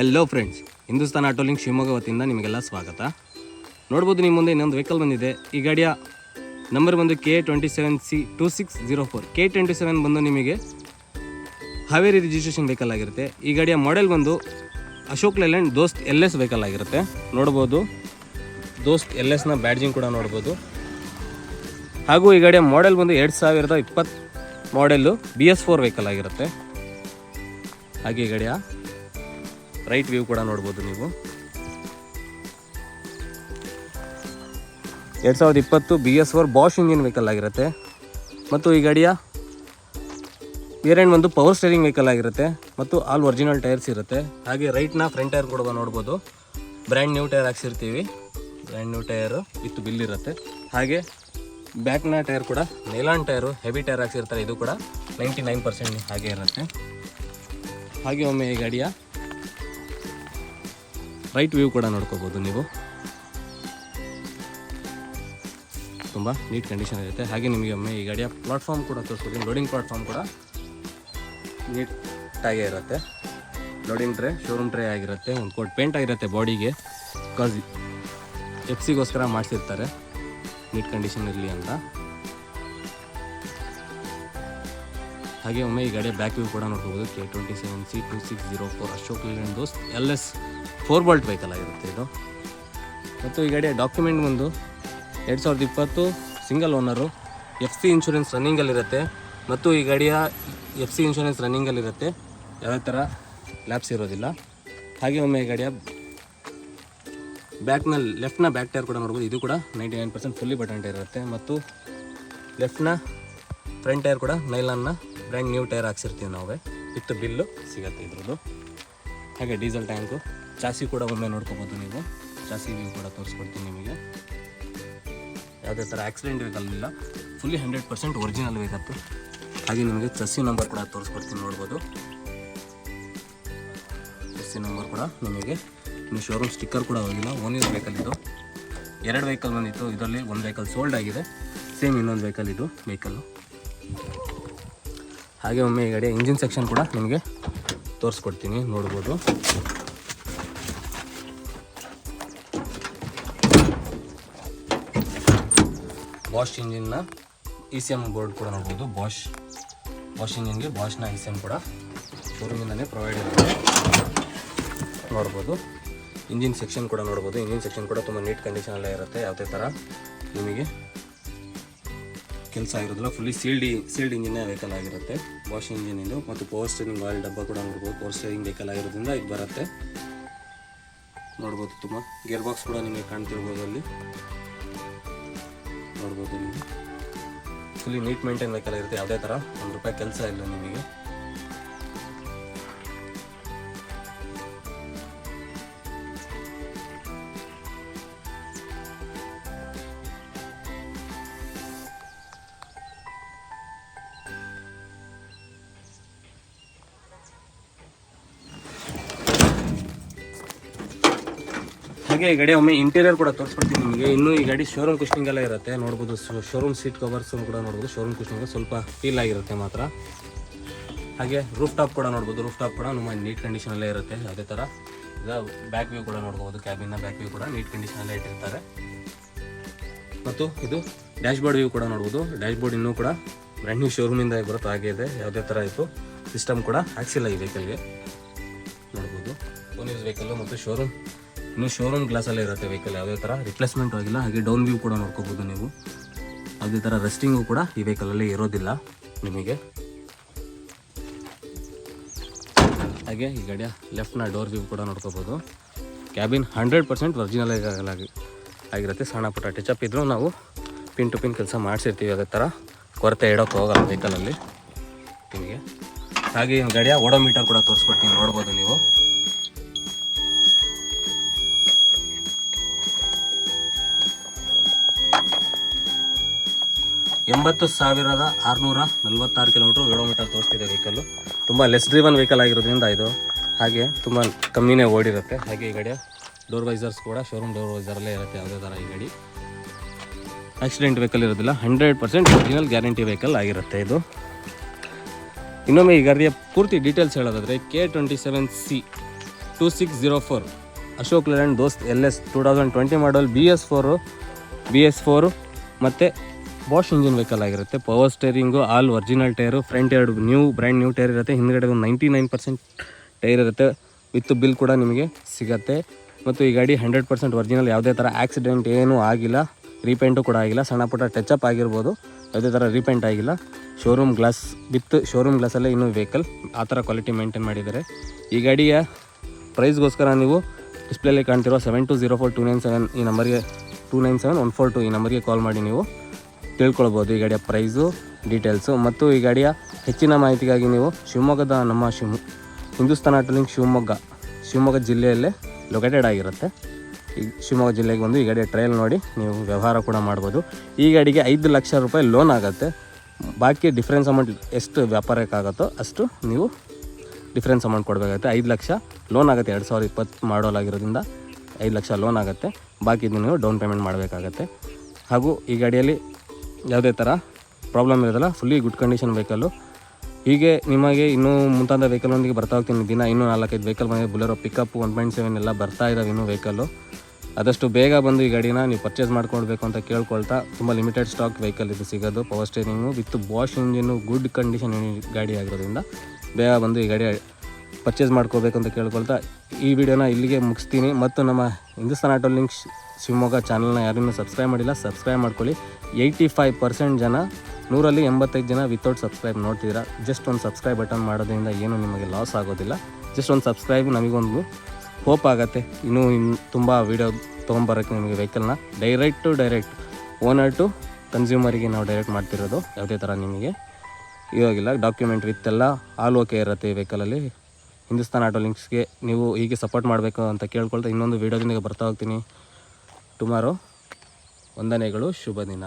Hello friends Hindustan Autolink Shivamogga ವತಿಯಿಂದ ನಿಮಗೆಲ್ಲ ಸ್ವಾಗತ. ನೋಡ್ಬೋದು ನಿಮ್ಮ ಮುಂದೆ ಇನ್ನೊಂದು ವೆಹಿಕಲ್ ಬಂದಿದೆ. ಈ ಗಾಡಿಯ ನಂಬರ್ ಬಂದು K twenty seven C two six zero four K twenty seven ಬಂದು ನಿಮಗೆ ಹಾವೇರಿ ರಿಜಿಸ್ಟ್ರೇಷನ್ ವೆಹಿಕಲ್ ಆಗಿರುತ್ತೆ. ಈ ಗಾಡಿಯ ಮಾಡೆಲ್ ಬಂದು Ashok Leyland Dost L S vehicle ಆಗಿರುತ್ತೆ. ನೋಡ್ಬೋದು. ದೋಸ್ತ್ ಎಲ್ ಎಸ್ನ ಬ್ಯಾಡ್ಜಿಂಗ್ ಕೂಡ ನೋಡ್ಬೋದು. ಹಾಗೂ ಈ ಗಾಡಿಯ ಮಾಡೆಲ್ ಬಂದು ಎರಡು ಸಾವಿರದ ಇಪ್ಪತ್ತು model B S four vehicle ಆಗಿರುತ್ತೆ. ಹಾಗೆ ಈ ಗಾಡಿಯ ರೈಟ್ ವ್ಯೂ ಕೂಡ ನೋಡ್ಬೋದು ನೀವು. ಎರಡು ಸಾವಿರದ ಇಪ್ಪತ್ತು B S four Bosch engine vehicle ಆಗಿರುತ್ತೆ. ಮತ್ತು ಈ ಗಾಡಿಯ ಏರೆಂಡ್ ಒಂದು ಪವರ್ ಸ್ಟೇರಿಂಗ್ ವೆಹಿಕಲ್ ಆಗಿರುತ್ತೆ. ಮತ್ತು ಆಲ್ ಒರಿಜಿನಲ್ ಟೈರ್ಸ್ ಇರುತ್ತೆ. ಹಾಗೆ ರೈಟ್ನ ಫ್ರಂಟ್ ಟೈರ್ ಕೂಡ ನೋಡ್ಬೋದು. Brand new tyre ಹಾಕ್ಸಿರ್ತೀವಿ. Brand new tyre with bill ಇರುತ್ತೆ. ಹಾಗೆ ಬ್ಯಾಕ್ನ ಟೈರ್ ಕೂಡ ನೈಲಾನ್ ಟೈರು ಹೆವಿ ಟೈರ್ ಹಾಕ್ಸಿರ್ತಾರೆ. ಇದು ಕೂಡ ನೈಂಟಿ ನೈನ್ ಪರ್ಸೆಂಟ್ ಹಾಗೆ ಇರುತ್ತೆ. ಹಾಗೆ ಒಮ್ಮೆ ಈ ಗಾಡಿಯ ರೈಟ್ ವ್ಯೂ ಕೂಡ ನೋಡ್ಕೋಬೋದು ನೀವು. ತುಂಬ ನೀಟ್ ಕಂಡೀಷನ್ ಇರುತ್ತೆ. ಹಾಗೆ ನಿಮಗೆ ಒಮ್ಮೆ ಈ ಗಾಡಿಯ ಪ್ಲಾಟ್ಫಾರ್ಮ್ ಕೂಡ ತೋರಿಸ್ಕೊಡ್ತೀನಿ. ಲೋಡಿಂಗ್ ಪ್ಲಾಟ್ಫಾರ್ಮ್ ಕೂಡ ನೀಟಾಗೇ ಇರುತ್ತೆ. ಲೋಡಿಂಗ್ ಟ್ರೇ ಶೋರೂಮ್ ಟ್ರೇ ಆಗಿರುತ್ತೆ. ಒಂದು ಕೋಟ್ ಪೇಂಟ್ ಆಗಿರುತ್ತೆ ಬಾಡಿಗೆ ಬಿಕಾಸ್ ಎಫ್ ಸಿಗೋಸ್ಕರ ಮಾಡಿಸಿರ್ತಾರೆ. ನೀಟ್ ಕಂಡೀಷನ್ ಇರಲಿ ಅಂತ. ಹಾಗೆ ಒಮ್ಮೆ ಈ ಗಾಡಿಯ ಬ್ಯಾಕ್ ವ್ಯೂ ಕೂಡ ನೋಡ್ಕೋಬೋದು. K twenty seven C two six zero four Ashok Leyland Dost L S four bolt vehicle ಆಗಿರುತ್ತೆ ಇದು. ಮತ್ತು ಈ ಗಾಡಿಯ ಡಾಕ್ಯುಮೆಂಟ್ ಬಂದು ಎರಡು ಸಾವಿರದ ಇಪ್ಪತ್ತು single owner, F C insurance ರನ್ನಿಂಗಲ್ಲಿರುತ್ತೆ ಮತ್ತು ಈ ಗಾಡಿಯ ಎಫ್ ಸಿ ಇನ್ಶೂರೆನ್ಸ್ ರನ್ನಿಂಗಲ್ಲಿರುತ್ತೆ ಯಾವುದೇ ಥರ ಲ್ಯಾಬ್ಸ್ ಇರೋದಿಲ್ಲ. ಹಾಗೆ ಒಮ್ಮೆ ಈ ಗಾಡಿಯ ಬ್ಯಾಕ್ನ ಲೆಫ್ಟ್ನ ಬ್ಯಾಕ್ ಟೈರ್ ಕೂಡ ನೋಡ್ಬೋದು. ಇದು ಕೂಡ ninety nine percent fully button tyre ಇರುತ್ತೆ. ಮತ್ತು ಲೆಫ್ಟ್ನ ಫ್ರಂಟ್ ಟೈರ್ ಕೂಡ ನೈಲಾನ್ನ ಬ್ರ್ಯಾಂಡ್ ನ್ಯೂ ಟೈರ್ ಹಾಕ್ಸಿರ್ತೀವಿ ನಾವೇ. ವಿತ್ ಬಿಲ್ಲು ಸಿಗುತ್ತೆ ಇದ್ರದ್ದು. ಹಾಗೆ ಡೀಸೆಲ್ ಟ್ಯಾಂಕು. ಚಾಸಿ ಕೂಡ ಒಮ್ಮೆ ನೋಡ್ಕೋಬೋದು ನೀವು. ಚಾಸಿ ವ್ಯೂ ಕೂಡ ತೋರಿಸ್ಕೊಡ್ತೀನಿ ನಿಮಗೆ. ಯಾವುದೇ ಥರ ಆಕ್ಸಿಡೆಂಟ್ ಇಲ್ಲ. Fully hundred percent original vehicle ಹಾಗೆ ನಿಮಗೆ ಚಸ್ಸಿ ನಂಬರ್ ಕೂಡ ತೋರಿಸ್ಕೊಡ್ತೀನಿ ನೋಡ್ಬೋದು. ಚಸ್ಸಿ ನಂಬರ್ ಕೂಡ ನಿಮಗೆ. ನಿಮ್ಮ ಶೋರೂಮ್ ಸ್ಟಿಕ್ಕರ್ ಕೂಡ ಹೋಗಿಲ್ಲ. ಓನ್ ಇಯರ್ ವೆಹಿಕಲ್ ಇದು. ಎರಡು ವೆಹಿಕಲ್ ಬಂದಿತ್ತು. ಇದರಲ್ಲಿ ಒಂದು ವೆಹಿಕಲ್ ಸೋಲ್ಡ್ ಆಗಿದೆ. ಸೇಮ್ ಇನ್ನೊಂದು ವೆಹಿಕಲ್ ಇದು ವೆಹಿಕಲ್ಲು ಹಾಗೆ ಒಮ್ಮೆ ಈ ಇಂಜಿನ್ ಸೆಕ್ಷನ್ ಕೂಡ ನಿಮಗೆ ತೋರಿಸ್ಕೊಡ್ತೀನಿ, ನೋಡ್ಬೋದು. ಬಾಷ್ ಇಂಜಿನ್ನ ಇ ಸಿ ಎಂ ಬೋರ್ಡ್ ಕೂಡ ನೋಡ್ಬೋದು ಬಾಷ್ ಬಾಷ್ ಇಂಜಿನ್ಗೆ ಬಾಷ್ನ ಇ ಸಿ ಎಂ ಕೂಡ ಶೋರೂಮಿಂದಲೇ ಪ್ರೊವೈಡ್ ಇರುತ್ತೆ. ನೋಡ್ಬೋದು. ಇಂಜಿನ್ ಸೆಕ್ಷನ್ ಕೂಡ ನೋಡ್ಬೋದು. ಇಂಜಿನ್ ಸೆಕ್ಷನ್ ಕೂಡ ತುಂಬ ನೀಟ್ ಕಂಡೀಷನಲ್ಲೇ ಇರುತ್ತೆ, ಯಾವುದೇ ಥರ ನಿಮಗೆ ಕೆಲಸ ಆಗಿರೋದಿಲ್ಲ. Fully sealed sealed engine vehicle ಆಗಿರುತ್ತೆ. ವಾಷಿಂಗ್ ಇಂಜಿನ್ ಇದು ಮತ್ತು ಪವರ್ ಸ್ಟೇರಿಂಗ್ ಆಯಿಲ್ ಡಬ್ಬ ಕೂಡ ನೋಡ್ಬೋದು. ಪವರ್ ಸ್ಟೇರಿಂಗ್ ವೆಹಿಕಲ್ ಆಗಿರೋದ್ರಿಂದ ಇದು ಬರುತ್ತೆ. ನೋಡ್ಬೋದು ತುಂಬ. ಗೇರ್ ಬಾಕ್ಸ್ ಕೂಡ ನಿಮಗೆ ಕಾಣ್ತಿರ್ಬೋದು ಅಲ್ಲಿ. ನೋಡ್ಬೋದು ನೀವು. ಫುಲ್ಲಿ ನೀಟ್ ಮೇಂಟೈನ್ ವೆಹಿಕಲ್ ಇರುತ್ತೆ ಯಾವುದೇ ಥರ ಒಂದು ರೂಪಾಯಿ ಕೆಲಸ ಇಲ್ಲ ನಿಮಗೆ. ಹಾಗೆ ಈ ಗಾಡಿ ಒಮ್ಮೆ ಇಂಟೀರಿಯರ್ ಕೂಡ ತೋರಿಸ್ಕೊಡ್ತೀನಿ ನಿಮಗೆ. ಇನ್ನು ಈ ಗಾಡಿ ಶೋರೂಮ್ ಕುಶಿಂಗ್ ಎಲ್ಲ ಇರುತ್ತೆ. ನೋಡ್ಬೋದು ಶೋರೂಮ್ ಸೀಟ್ ಕವರ್ಸ್ ಕೂಡ ನೋಡ್ಬೋದು. ಶೋರೂಮ್ ಕುಶಿಂಗ್ ಸ್ವಲ್ಪ ಫೀಲ್ ಆಗಿರುತ್ತೆ ಮಾತ್ರ. ಹಾಗೆ ರೂಫ್ ಟಾಪ್ ಕೂಡ ನೋಡ್ಬೋದು. ರೂಫ್ ಟಾಪ್ ಕೂಡ ನಮ್ಮ ನೀಟ್ ಕಂಡೀಷನಲ್ಲೇ ಇರುತ್ತೆ. ಅದೇ ಥರ ಈಗ ಬ್ಯಾಕ್ ವ್ಯೂ ಕೂಡ ನೋಡ್ಬೋದು. ಕ್ಯಾಬಿನ ಬ್ಯಾಕ್ ವ್ಯೂ ಕೂಡ ನೀಟ್ ಕಂಡೀಷನಲ್ಲೇ ಇಟ್ಟಿರ್ತಾರೆ. ಮತ್ತು ಇದು ಡ್ಯಾಶ್ ಬೋರ್ಡ್ ವ್ಯೂ ಕೂಡ ನೋಡ್ಬೋದು. ಡ್ಯಾಶ್ ಬೋರ್ಡ್ ಇನ್ನೂ ಕೂಡ ಬ್ರ್ಯಾಂಡ್ ನ್ಯೂ ಇಂದ ಬರುತ್ತೆ. ಹಾಗೆ ಇದೆ. ಯಾವುದೇ ಥರ ಇತ್ತು. ಸಿಸ್ಟಮ್ ಕೂಡ ಹಾಕ್ಸಿಲ್ಲ ಈ ವೆಹಿಕಲ್ಗೆ ನೋಡ್ಬೋದು. ಓನ್ ವೆಹಿಕಲ್ಲು ಮತ್ತು ಶೋರೂಮ್ ಇನ್ನು ಶೋರೂಮ್ ಗ್ಲಾಸಲ್ಲೇ ಇರುತ್ತೆ ವೆಹಿಕಲ್ ಯಾವುದೇ ಥರ. ರಿಪ್ಲೇಸ್ಮೆಂಟ್ ಆಗಿಲ್ಲ. ಹಾಗೆ ಡೌನ್ ವ್ಯೂ ಕೂಡ ನೋಡ್ಕೋಬೋದು ನೀವು. ಅದೇ ಥರ ರೆಸ್ಟಿಂಗು ಕೂಡ ಈ ವೆಹಿಕಲಲ್ಲಿ ಇರೋದಿಲ್ಲ ನಿಮಗೆ. ಹಾಗೆ ಈ ಗಾಡಿಯ ಲೆಫ್ಟ್ನ ಡೋರ್ ವ್ಯೂ ಕೂಡ ನೋಡ್ಕೋಬೋದು. ಕ್ಯಾಬಿನ್ ಹಂಡ್ರೆಡ್ ಪರ್ಸೆಂಟ್ ಒರಿಜಿನಲ್ ಆಗಿ ಆಗಿರುತ್ತೆ. ಸಣ್ಣ ಪುಟ್ಟ ಟಚಪ್ ಇದ್ದರೂ ನಾವು ಪಿನ್ ಟು ಪಿನ್ ಕೆಲಸ ಮಾಡಿಸಿರ್ತೀವಿ ಅದೇ ಥರ. ಕೊರತೆ ಇಡೋಕೆ ಹೋಗಲ್ಲ ವೆಹಿಕಲಲ್ಲಿ ನಿಮಗೆ. ಹಾಗೆ ಗಾಡಿಯ ಓಡೋಮೀಟರ್ ಕೂಡ ತೋರಿಸ್ಕೊಡ್ತೀನಿ. ನೋಡ್ಬೋದು ನೀವು. ಎಂಬತ್ತು ಸಾವಿರದ ಆರುನೂರ ನಲ್ವತ್ತಾರು ಕಿಲೋಮೀಟ್ರ್ ಕಿಲೋಮೀಟರ್ ತೋರಿಸ್ತಿದೆ ವೆಹಿಕಲ್ಲು ತುಂಬ ಲೆಸ್ ಡ್ರಿವನ್ ವೆಹಿಕಲ್ ಆಗಿರೋದ್ರಿಂದ ಇದು. ಹಾಗೆ ತುಂಬ ಕಮ್ಮಿನೇ ಓಡಿರುತ್ತೆ. ಹಾಗೆ ಈ ಗಾಡಿಯ ಡೋರ್ ವೈಸರ್ಸ್ ಕೂಡ ಶೋರೂಮ್ ಡೋರ್ ವೈಸರಲ್ಲೇ ಇರುತ್ತೆ ಯಾವುದೇ ಥರ ಈ ಗಾಡಿ. ಆಕ್ಸಿಡೆಂಟ್ ವೆಹಿಕಲ್ ಇರೋದಿಲ್ಲ. Hundred percent original guarantee vehicle ಆಗಿರುತ್ತೆ ಇದು. ಇನ್ನೊಮ್ಮೆ ಈ ಗಾಡಿಯ ಪೂರ್ತಿ ಡೀಟೇಲ್ಸ್ ಹೇಳೋದಾದರೆ K twenty seven C two six zero four Ashok Leyland Dost L S two thousand twenty model B S four B S four ಮತ್ತು Bosch engine vehicle ಆಗಿರುತ್ತೆ. Power steering all original tyre front ಎರಡು new brand new tyre ಇರುತ್ತೆ. ಹಿಂದ್ಗಡೆ ಒಂದು ninety nine percent tyre ಇರುತ್ತೆ. With bill ಕೂಡ ನಿಮಗೆ ಸಿಗತ್ತೆ. ಮತ್ತು ಈ ಗಾಡಿ ಹಂಡ್ರೆಡ್ ಪರ್ಸೆಂಟ್ ಒರಿಜಿನಲ್ ಯಾವುದೇ ಥರ ಆಕ್ಸಿಡೆಂಟ್ ಏನೂ ಆಗಿಲ್ಲ. ರೀಪೇಂಟು ಕೂಡ ಆಗಿಲ್ಲ. ಸಣ್ಣ ಪುಟ್ಟ ಅಪ್ ಆಗಿರ್ಬೋದು. ಯಾವುದೇ ಥರ ರೀಪೇಂಟ್ ಆಗಿಲ್ಲ. ಶೋರೂಮ್ ಗ್ಲಾಸ್ ವಿತ್ ಶೋರೂಮ್ ಗ್ಲಾಸಲ್ಲೇ ಇನ್ನೂ ವೆಹಿಕಲ್ ಆ ಥರ ಕ್ವಾಲಿಟಿ ಮೇಂಟೈನ್ ಮಾಡಿದ್ದಾರೆ. ಈ ಗಾಡಿಯ ಪ್ರೈಸ್ಗೋಸ್ಕರ ನೀವು ಡಿಸ್ಪ್ಲೇಲಿ ಕಾಣ್ತಿರೋ seven two zero four two nine seven ಈ ನಂಬರ್ಗೆ two nine seven one four two ಈ ನಂಬರ್ಗೆ ಕಾಲ್ ಮಾಡಿ ನೀವು. ತಿಳ್ಕೊಳ್ಬೋದು ಈ ಗಾಡಿಯ ಪ್ರೈಸು, ಡೀಟೇಲ್ಸು ಮತ್ತು ಈ ಗಾಡಿಯ ಹೆಚ್ಚಿನ ಮಾಹಿತಿಗಾಗಿ ನೀವು ಶಿವಮೊಗ್ಗದ ನಮ್ಮ ಶಿವ ಹಿಂದೂಸ್ತಾನ್ ಆಟೋಲಿಂಕ್ ಶಿವಮೊಗ್ಗ ಶಿವಮೊಗ್ಗ ಜಿಲ್ಲೆಯಲ್ಲೇ ಲೊಕೇಟೆಡ್ ಆಗಿರುತ್ತೆ. ಈ ಶಿವಮೊಗ್ಗ ಜಿಲ್ಲೆಗೆ ಬಂದು ಈ ಗಾಡಿಯ ಟ್ರಯಲ್ ನೋಡಿ, ನೀವು ವ್ಯವಹಾರ ಕೂಡ ಮಾಡ್ಬೋದು. ಈ ಗಾಡಿಗೆ ಐದು ಲಕ್ಷ ರೂಪಾಯಿ ಲೋನ್ ಆಗುತ್ತೆ. ಬಾಕಿ ಡಿಫ್ರೆನ್ಸ್ ಅಮೌಂಟ್ ಎಷ್ಟು ವ್ಯಾಪಾರಕ್ಕಾಗುತ್ತೋ ಅಷ್ಟು ನೀವು ಡಿಫ್ರೆನ್ಸ್ ಅಮೌಂಟ್ ಕೊಡಬೇಕಾಗುತ್ತೆ. ಐದು ಲಕ್ಷ ಲೋನ್ ಆಗುತ್ತೆ. ಎರಡು ಸಾವಿರದ ಇಪ್ಪತ್ತು ಮಾಡೋಲಾಗಿರೋದ್ರಿಂದ ಐದು ಲಕ್ಷ ಲೋನ್ ಆಗುತ್ತೆ. ಬಾಕಿ ನೀವು ಡೌನ್ ಪೇಮೆಂಟ್ ಮಾಡಬೇಕಾಗತ್ತೆ. ಹಾಗೂ ಈ ಗಾಡಿಯಲ್ಲಿ ಯಾವುದೇ ಥರ ಪ್ರಾಬ್ಲಮ್ ಇರೋದಿಲ್ಲ. ಫುಲ್ಲಿ ಗುಡ್ ಕಂಡೀಷನ್ ವೆಹಿಕಲ್ಲು ಹೀಗೆ ನಿಮಗೆ ಇನ್ನೂ ಮುಂತಾದ ವೆಹಿಕಲ್ನೊಂದಿಗೆ ಬರ್ತಾ ಹೋಗ್ತೀನಿ. ದಿನ ಇನ್ನೂ ನಾಲ್ಕೈದು ವೆಹಿಕಲ್ ಬಂದಿದೆ. Bolero pickup one point seven ಎಲ್ಲ ಬರ್ತಾ ಇದ್ದಾವೆ ಇನ್ನೂ ವೆಹಿಕಲ್ಲು ಆದಷ್ಟು ಬೇಗ ಬಂದು ಈ ಗಾಡಿನ ನೀವು ಪರ್ಚೇಸ್ ಮಾಡ್ಕೊಳ್ಬೇಕು ಅಂತ ಕೇಳ್ಕೊಳ್ತಾ ತುಂಬ ಲಿಮಿಟೆಡ್ ಸ್ಟಾಕ್ ವೆಹಿಕಲ್ ಇದು ಸಿಗೋದು. Power steering with Bosch engine good condition ಗಾಡಿ ಆಗಿರೋದ್ರಿಂದ ಬೇಗ ಬಂದು ಈ ಗಾಡಿ ಪರ್ಚೇಸ್ ಮಾಡ್ಕೋಬೇಕು ಅಂತ ಕೇಳ್ಕೊಳ್ತಾ ಈ ವಿಡಿಯೋನ ಇಲ್ಲಿಗೆ ಮುಗಿಸ್ತೀನಿ. ಮತ್ತು ನಮ್ಮ ಹಿಂದೂಸ್ತಾನ್ ಆಟೋ ಲಿಂಕ್ ಶಿ- ಶಿವಮೊಗ್ಗ ಚಾನಲ್ನ ಯಾರನ್ನೂ ಸಬ್ಸ್ಕ್ರೈಬ್ ಮಾಡಿಲ್ಲ ಸಬ್ಸ್ಕ್ರೈಬ್ ಮಾಡ್ಕೊಳ್ಳಿ. ಏಯ್ಟಿ ಫೈವ್ ಪರ್ಸೆಂಟ್ ಜನ, ನೂರಲ್ಲಿ ಎಂಬತ್ತೈದು ಜನ ವಿತೌಟ್ ಸಬ್ಸ್ಕ್ರೈಬ್ ನೋಡ್ತಿದ್ದೀರಾ. ಜಸ್ಟ್ ಒಂದು ಸಬ್ಸ್ಕ್ರೈಬ್ ಬಟನ್ ಮಾಡೋದ್ರಿಂದ ಏನು ನಿಮಗೆ ಲಾಸ್ ಆಗೋದಿಲ್ಲ. ಜಸ್ಟ್ ಒಂದು ಸಬ್ಸ್ಕ್ರೈಬ್ ನಮಗೊಂದು ಹೋಪ್ ಆಗುತ್ತೆ. ಇನ್ನೂ ಇನ್ನು ತುಂಬ ವೀಡಿಯೋ ತೊಗೊಂಬರೋಕ್ಕೆ ನಿಮಗೆ ವೆಹಿಕಲ್ನ direct to direct owner to ಕನ್ಸ್ಯೂಮರಿಗೆ ನಾವು ಡೈರೆಕ್ಟ್ ಮಾಡ್ತಿರೋದು. ಯಾವುದೇ ಥರ ನಿಮಗೆ ಇವಾಗಿಲ್ಲ ಡಾಕ್ಯುಮೆಂಟ್ ವಿತ್ ಎಲ್ಲ ಆಲ್ ಓಕೆ ಇರುತ್ತೆ ಈ ವೆಹಿಕಲಲ್ಲಿ ಹಿಂದೂಸ್ತಾನ್ ಆಟೋ ಲಿಂಕ್ಸ್ಗೆ ನೀವು ಹೀಗೆ ಸಪೋರ್ಟ್ ಮಾಡಬೇಕು ಅಂತ ಕೇಳ್ಕೊಳ್ತಾ ಇನ್ನೊಂದು ವೀಡಿಯೋದಿಂದ ಬರ್ತಾ ಹೋಗ್ತೀನಿ. ಟುಮಾರೋ ವಂದನೆಗಳು ಶುಭ ದಿನ